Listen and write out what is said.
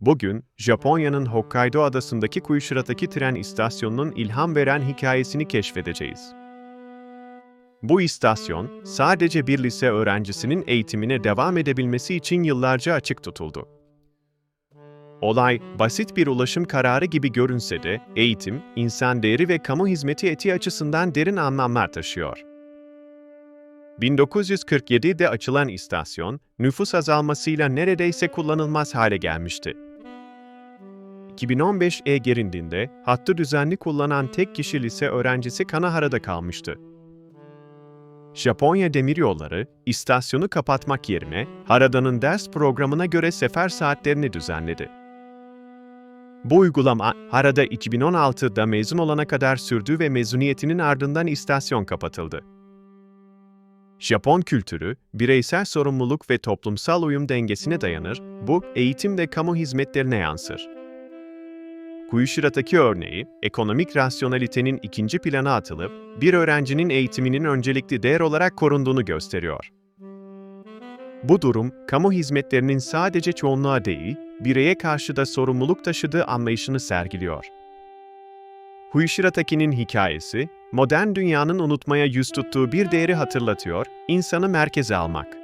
Bugün, Japonya'nın Hokkaido adasındaki Kuyushirataki tren istasyonunun ilham veren hikayesini keşfedeceğiz. Bu istasyon, sadece bir lise öğrencisinin eğitimine devam edebilmesi için yıllarca açık tutuldu. Olay, basit bir ulaşım kararı gibi görünse de, eğitim, insan değeri ve kamu hizmeti etiği açısından derin anlamlar taşıyor. 1947'de açılan istasyon, nüfus azalmasıyla neredeyse kullanılmaz hale gelmişti. 2015 E gerindinde hattı düzenli kullanan tek kişi lise öğrencisi Kanahara'da kalmıştı. Japonya Demiryolları, istasyonu kapatmak yerine Harada'nın ders programına göre sefer saatlerini düzenledi. Bu uygulama Harada 2016'da mezun olana kadar sürdü ve mezuniyetinin ardından istasyon kapatıldı. Japon kültürü, bireysel sorumluluk ve toplumsal uyum dengesine dayanır, bu, eğitim ve kamu hizmetlerine yansır. Kuyushirataki örneği, ekonomik rasyonalitenin ikinci plana atılıp, bir öğrencinin eğitiminin öncelikli değer olarak korunduğunu gösteriyor. Bu durum, kamu hizmetlerinin sadece çoğunluğa değil, bireye karşı da sorumluluk taşıdığı anlayışını sergiliyor. Huyshirataki'nin hikayesi, modern dünyanın unutmaya yüz tuttuğu bir değeri hatırlatıyor, insanı merkeze almak.